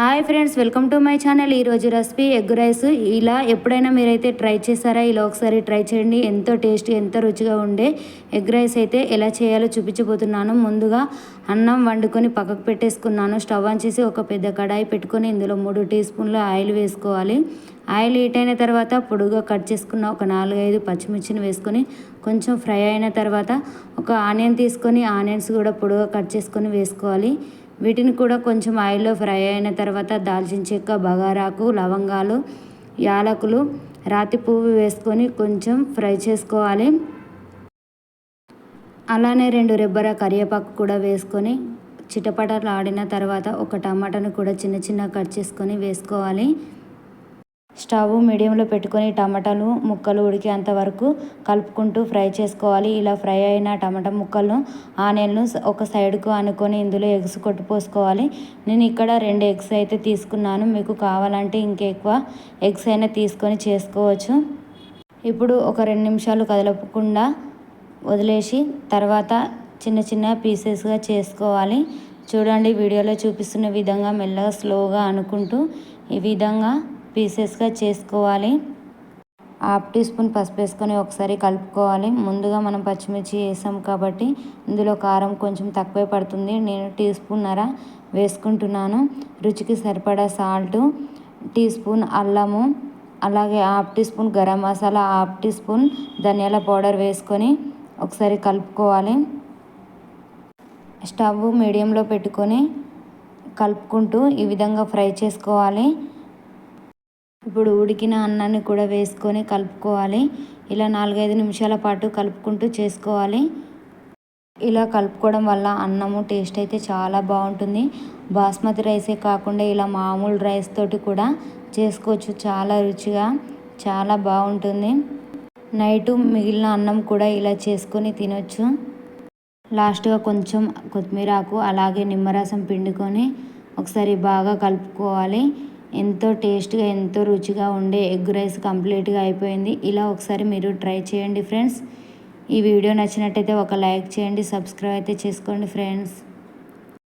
Hi friends welcome to my channel. ఈరోజు recipe egg rice. ఇలా ఎప్పుడైనా మీరైతే ట్రై చేశారా? ఇలా ఒకసారి ట్రై చేయండి. ఎంతో టేస్టీ ఎంతో రుచిగా ఉండే ఎగ్ రైస్ అయితే ఎలా చేయాలో చూపించబోతున్నాను. ముందుగా అన్నం వండుకొని పక్కకు పెట్టేసుకున్నాను. స్టవ్ ఆన్ చేసి ఒక పెద్ద కడాయి పెట్టుకొని ఇందులో మూడు టీ స్పూన్ల ఆయిల్ వేసుకోవాలి. ఆయిల్ హీట్ అయిన తర్వాత పొడుగా కట్ చేసుకున్న ఒక నాలుగైదు పచ్చిమిర్చిని వేసుకొని కొంచెం ఫ్రై అయిన తర్వాత ఒక ఆనియన్ తీసుకొని ఆనియన్స్ కూడా పొడుగా కట్ చేసుకొని వేసుకోవాలి. వీటిని కూడా కొంచెం ఆయిల్లో ఫ్రై అయిన తర్వాత దాల్చిన చెక్క బగారాకు లవంగాలు యాలకులు రాతి పువ్వు వేసుకొని కొంచెం ఫ్రై చేసుకోవాలి. అలానే రెండు రెబ్బర కరివేపాకు కూడా వేసుకొని చిటపటలు ఆడిన తర్వాత ఒక టమాటాను కూడా చిన్న చిన్న కట్ చేసుకొని వేసుకోవాలి. స్టవ్ మీడియంలో పెట్టుకొని టమాటాలు ముక్కలు ఉడికేంత వరకు కలుపుకుంటూ ఫ్రై చేసుకోవాలి. ఇలా ఫ్రై అయిన టమాటా ముక్కలను ఆనియన్ను ఒక సైడ్కు అనుకొని ఇందులో ఎగ్స్ కొట్టుపోసుకోవాలి నేను ఇక్కడ రెండు ఎగ్స్ అయితే తీసుకున్నాను. మీకు కావాలంటే ఇంకెక్కువ ఎగ్స్ అయినా తీసుకొని చేసుకోవచ్చు. ఇప్పుడు ఒక రెండు నిమిషాలు కదలపకుండా వదిలేసి తర్వాత చిన్న చిన్న పీసెస్గా చేసుకోవాలి. చూడండి వీడియోలో చూపిస్తున్న విధంగా మెల్లగా స్లోగా అనుకుంటూ ఈ విధంగా పీసెస్గా చేసుకోవాలి. హాఫ్ టీ స్పూన్ పసుపు వేసుకొని ఒకసారి కలుపుకోవాలి. ముందుగా మనం పచ్చిమిర్చి వేసాం కాబట్టి ఇందులో కారం కొంచెం తక్కువే పడుతుంది. నేను టీ స్పూన్ నర వేసుకుంటున్నాను. రుచికి సరిపడా సాల్టు టీ స్పూన్ అల్లము అలాగే half teaspoon garam masala half teaspoon ధనియాల పౌడర్ వేసుకొని ఒకసారి కలుపుకోవాలి. స్టవ్ మీడియంలో పెట్టుకొని కలుపుకుంటూ ఈ విధంగా ఫ్రై చేసుకోవాలి. ఇప్పుడు ఉడికిన అన్నాన్ని కూడా వేసుకొని కలుపుకోవాలి. ఇలా నాలుగైదు నిమిషాల పాటు కలుపుకుంటూ చేసుకోవాలి. ఇలా కలుపుకోవడం వల్ల అన్నము టేస్ట్ అయితే చాలా బాగుంటుంది. బాస్మతి రైసే కాకుండా ఇలా మామూలు రైస్ తోటి కూడా చేసుకోవచ్చు. చాలా రుచిగా చాలా బాగుంటుంది. నైటు మిగిలిన అన్నం కూడా ఇలా చేసుకొని తినొచ్చు. లాస్ట్గా కొంచెం కొత్తిమీరాకు అలాగే నిమ్మరసం పిండుకొని ఒకసారి బాగా కలుపుకోవాలి. ఎంతో టేస్ట్గా ఎంతో రుచిగా ఉండే ఎగ్ రైస్ కంప్లీట్గా అయిపోయింది. ఇలా ఒకసారి మీరు ట్రై చేయండి ఫ్రెండ్స్. ఈ వీడియో నచ్చినట్టయితే ఒక లైక్ చేయండి సబ్స్క్రైబ్ అయితే చేసుకోండి ఫ్రెండ్స్.